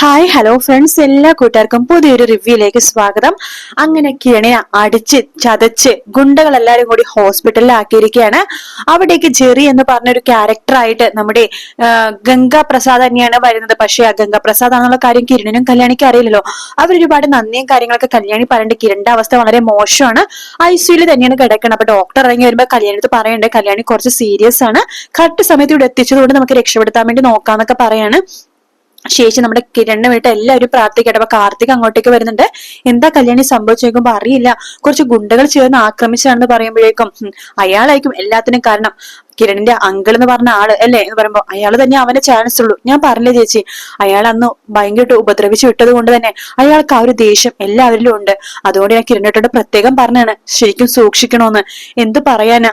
Hi hello friends എല്ലാ കൂട്ടുകാർക്കും പുതിയൊരു റിവ്യൂയിലേക്ക് സ്വാഗതം. അങ്ങനെ കിണയ അടിച്ച് ചതച്ച് ഗുണ്ടകൾ എല്ലാവരും കൂടി ഹോസ്പിറ്റലിൽ ആക്കിയിരിക്കുകയാണ് അവിടേക്ക് ജെറി എന്ന് പറഞ്ഞൊരു ക്യാരക്ടറായിട്ട് നമ്മുടെ ഗംഗാ പ്രസാദ് തന്നെയാണ് വരുന്നത്. പക്ഷേ ആ ഗംഗാ പ്രസാദ് ആണെന്നുള്ള കാര്യം കിരണിനും കല്യാണിക്ക് അറിയില്ലല്ലോ. അവരൊരുപാട് നന്ദിയും കാര്യങ്ങളൊക്കെ കല്യാണി പറയേണ്ട കിരണിന്റെ അവസ്ഥ വളരെ മോശമാണ്. ഐ സിയിൽ തന്നെയാണ് കിടക്കുന്നത് അപ്പൊ ഡോക്ടർ ഇറങ്ങി വരുമ്പോൾ കല്യാണി അടുത്ത് പറയണ്ടേ കല്യാണി കുറച്ച് സീരിയസ് ആണ്. കറക്റ്റ് സമയത്ത് ഇവിടെ എത്തിച്ചതുകൊണ്ട് നമുക്ക് രക്ഷപ്പെടുത്താൻ വേണ്ടി നോക്കാന്നൊക്കെ പറയാണ്. ശേഷം നമ്മുടെ കിരണ് വേണ്ടി എല്ലാവരും പ്രാർത്ഥിക്കട്ടെ. അപ്പൊ കാർത്തിക് അങ്ങോട്ടേക്ക് വരുന്നുണ്ട്. എന്താ കല്യാണി സംഭവിച്ചു നോക്കുമ്പോ അറിയില്ല. കുറച്ച് ഗുണ്ടകൾ ചേർന്ന് ആക്രമിച്ചാണെന്ന് പറയുമ്പോഴേക്കും "ഹും, അയാളായിരിക്കും എല്ലാത്തിനും കാരണം. കിരണിന്റെ അങ്കിൾ എന്ന് പറഞ്ഞ ആൾ അല്ലേ? എന്ന് പറയുമ്പോ അയാൾ തന്നെ അവന്റെ ചാൻസ് ഉള്ളൂ. ഞാൻ പറഞ്ഞില്ലേ ചേച്ചി അയാൾ അന്ന് ഭയങ്കരമായിട്ട് ഉപദ്രവിച്ചു വിട്ടത് കൊണ്ട് തന്നെ അയാൾക്ക് ആ ഒരു ദേഷ്യം എല്ലാവരിലും ഉണ്ട്. അതുകൊണ്ട് ഞാൻ കിരണിട്ടോട് പ്രത്യേകം പറഞ്ഞാണ് ശരിക്കും സൂക്ഷിക്കണോന്ന്. എന്ത് പറയാനാ?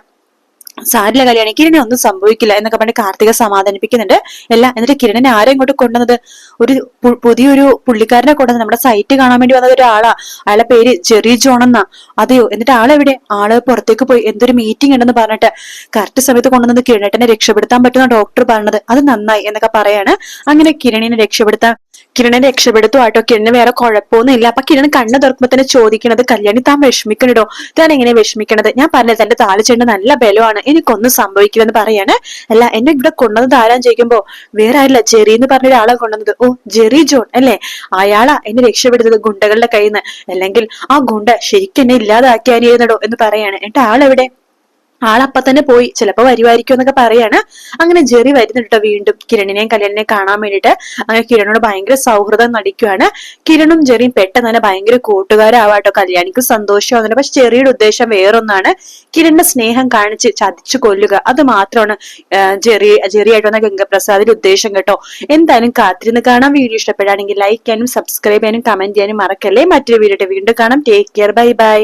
സാരില്ല കല്യാണി കിരണിനെ ഒന്നും സംഭവിക്കില്ല എന്നൊക്കെ പറഞ്ഞ് കാർത്തിക സമാധാനിപ്പിക്കുന്നുണ്ട്. അല്ല എന്നിട്ട് കിരണിനെ ആരെ ഇങ്ങോട്ട് കൊണ്ടുവന്നത്? ഒരു പുതിയൊരു പുള്ളിക്കാരനെ കൊണ്ടുവന്നത് നമ്മുടെ സൈറ്റ് കാണാൻ വേണ്ടി വന്നത് ഒരാളാ. അയാളെ പേര് ചെറിയ ജോൺ എന്നാ. അതെയോ? എന്നിട്ട് ആളെവിടെ ആൾ പുറത്തേക്ക് പോയി. എന്തൊരു മീറ്റിംഗ് ഉണ്ടെന്ന് പറഞ്ഞിട്ട് കറക്റ്റ് സമയത്ത് കൊണ്ടുവന്നത് കിരണേട്ടനെ രക്ഷപ്പെടുത്താൻ പറ്റുന്ന ഡോക്ടർ പറഞ്ഞത്. അത് നന്നായി എന്നൊക്കെ പറയാണ്. അങ്ങനെ കിരണിനെ രക്ഷപ്പെടുത്താൻ കിരണിനെ രക്ഷപ്പെടുത്തു ആട്ടോ. കിരണിന് വേറെ കുഴപ്പമൊന്നും ഇല്ല അപ്പൊ കിരൺ കണ്ണ് തുറക്കുമ്പോ തന്നെ ചോദിക്കണത് കല്യാണി താൻ വിഷമിക്കണോ താൻ എങ്ങനെ വിഷമിക്കണത്? ഞാൻ പറഞ്ഞത് തന്റെ താലിച്ചേണ്ട നല്ല ബലമാണ് എനിക്കൊന്നും സംഭവിക്കുമെന്ന് പറയാണ്. അല്ല എന്നെ ഇവിടെ കൊണ്ടുവന്നത് ആരാന്ന് ചോദിക്കുമ്പോ വേറെ ആരില്ല ജെറി എന്ന് പറഞ്ഞ ഒരാളെ കൊണ്ടുവന്നത്. ഓ ജെറി ജോൺ അല്ലേ? അയാളാ എന്നെ രക്ഷപ്പെടുത്തത് ഗുണ്ടകളുടെ കയ്യിൽ നിന്ന് അല്ലെങ്കിൽ ആ ഗുണ്ട ശരിക്കും എന്നെ ഇല്ലാതാക്കിയാനിരുന്നടോ എന്ന് പറയാണ്. എന്നിട്ട് ആളെവിടെ? ആളപ്പ തന്നെ പോയി. ചിലപ്പോ വരുമായിരിക്കും എന്നൊക്കെ പറയാണ്. അങ്ങനെ ജെറി വരുന്നുണ്ട് വീണ്ടും. കിരണിനെയും കല്യാണിനെയും കാണാൻ വേണ്ടിയിട്ട്. അങ്ങനെ കിരണോട് ഭയങ്കര സൗഹൃദം നടിക്കുകയാണ് കിരണും ജെറിയും പെട്ടെന്ന് തന്നെ ഭയങ്കര കൂട്ടുകാരാവാട്ടോ. കല്യാണിക്ക് സന്തോഷമാകുന്നുണ്ട് പക്ഷെ ചെറിയുടെ ഉദ്ദേശം വേറൊന്നാണ്. കിരണിന്റെ സ്നേഹം കാണിച്ച് ചതിച്ചു കൊല്ലുക. അത് മാത്രമാണ് ജെറി ജെറിയായിട്ട് വന്ന ഗംഗപ്രസാദിന്റെ ഉദ്ദേശം കേട്ടോ. എന്തായാലും കാത്തിരുന്ന് കാണാം. വീഡിയോ ഇഷ്ടപ്പെടുകയാണെങ്കിൽ ലൈക്ക് ചെയ്യാനും സബ്സ്ക്രൈബ് ചെയ്യാനും കമന്റ് ചെയ്യാനും മറക്കല്ലേ. മറ്റൊരു വീഡിയോ വീണ്ടും കാണാം. Take care bye bye